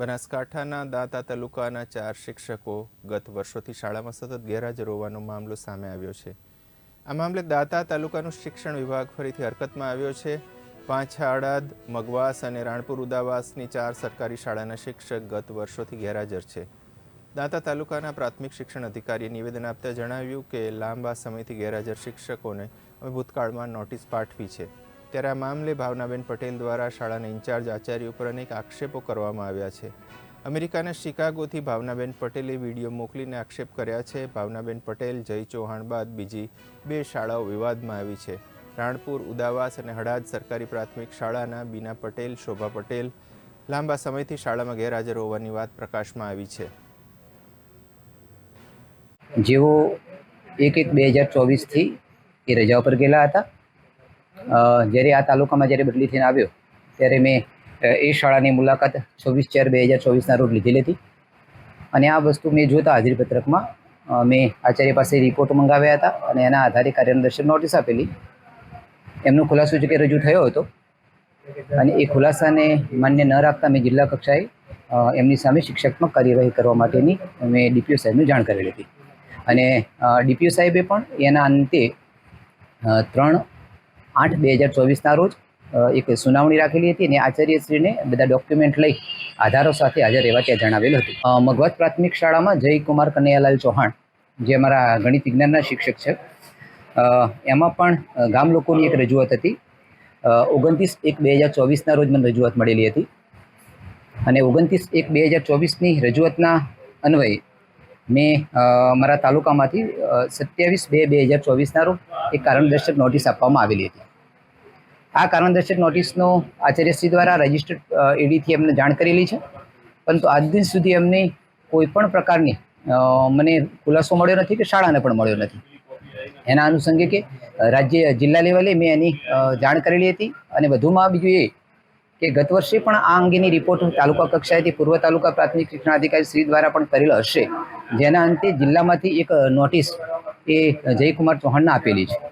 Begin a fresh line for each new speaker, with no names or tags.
બનાસકાંઠાના દાંતા તાલુકાના ચાર શિક્ષકો ગત વર્ષોથી શાળામાં સતત ગેરહાજર હોવાનો મામલો સામે આવ્યો છે. આ મામલે દાંતા તાલુકાનું શિક્ષણ વિભાગ ફરીથી હરકતમાં આવ્યો છે. હળદ મગવાસ અને રાણપુર ઉદાવાસની ચાર સરકારી શાળાના શિક્ષક ગત વર્ષોથી ગેરહાજર છે. દાંતા તાલુકાના પ્રાથમિક શિક્ષણ અધિકારીએ નિવેદન આપતા જણાવ્યું કે લાંબા સમયથી ગેરહાજર શિક્ષકોને અમે ભૂતકાળમાં નોટિસ પાઠવી છે. ત્યારે આ મામલે ભાવનાબેન પટેલ દ્વારા શાળાના ઇન્ચાર્જ આચાર્ય ઉપર અનેક આક્ષેપો કરવામાં આવ્યા છે. અમેરિકાના શિકાગોથી ભાવનાબેન પટેલે વીડિયો મોકલીને આક્ષેપ કર્યા છે. ભાવનાબેન પટેલ જય ચૌહાણ બાદ બીજી બે શાળાઓ વિવાદમાં આવી છે. રાણપુર, ઉદાવાસ અને હડાદ સરકારી પ્રાથમિક શાળાના બીના પટેલ, શોભા પટેલ લાંબા સમયથી શાળામાં ગેરહાજર હોવાની વાત પ્રકાશમાં આવી છે.
જેઓ એક એક બે હજાર ચોવીસથી એ રજા ઉપર ગયેલા હતા. જ્યારે આ તાલુકામાં જ્યારે બદલી થઈને આવ્યો, ત્યારે મેં એ શાળાની મુલાકાત છવ્વીસ ચાર બે હજાર ચોવીસના રોજ લીધેલી હતી. અને આ વસ્તુ મેં જોતા હાજરીપત્રકમાં મેં આચાર્ય પાસે રિપોર્ટ મંગાવ્યા હતા અને એના આધારે કાર્યદર્શન નોટિસ આપેલી. એમનો ખુલાસો જે કે રજૂ થયો હતો અને એ ખુલાસાને માન્ય ન રાખતા મેં જિલ્લા કક્ષાએ એમની સામે શિક્ષકમાં કાર્યવાહી કરવા માટેની મેં ડીપીઓ સાહેબને જાણ કરેલી હતી. અને ડીપીઓ સાહેબે પણ એના અંતે ત્રણ આઠ બે હજાર ચોવીસના રોજ એક સુનાવણી રાખેલી હતી અને આચાર્યશ્રીને બધા ડોક્યુમેન્ટ લઈ આધારો સાથે હાજર રહેવા ત્યાં જણાવેલું હતું. મગવત પ્રાથમિક શાળામાં જયકુમાર કનૈયાલાલ ચૌહાણ, જે અમારા ગણિત વિજ્ઞાનના શિક્ષક છે. એમાં પણ ગામ લોકોની એક રજૂઆત હતી. ઓગણત્રીસ એક બે હજાર ચોવીસના રોજ મને રજૂઆત મળેલી હતી. અને ઓગણત્રીસ એક બે હજાર ચોવીસની રજૂઆતના અન્વયે મેં મારા તાલુકામાંથી સત્યાવીસ બે બે હજાર ચોવીસના રોજ એક કારણદર્શક નોટિસ આપવામાં આવેલી હતી. આ કારણદર્શક નોટિસનો આચાર્યશ્રી દ્વારા રજિસ્ટર્ડ એડીથી એમને જાણ કરેલી છે. પરંતુ આજ દિન સુધી એમને કોઈ પણ પ્રકારની મને ખુલાસો મળ્યો નથી કે શાળાને પણ મળ્યો નથી. એના અનુસંગે કે રાજ્ય જિલ્લા લેવલે મેં એની જાણ કરેલી હતી અને વધુમાં બીજું એ કે ગત વર્ષે પણ આ અંગેની રિપોર્ટ તાલુકા કક્ષાએથી પૂર્વ તાલુકા પ્રાથમિક શિક્ષણાધિકારી શ્રી દ્વારા પણ કરેલો હશે. જેના અંતે જિલ્લામાંથી એક નોટિસ એ જયકુમાર ચૌહાણને આપેલી છે.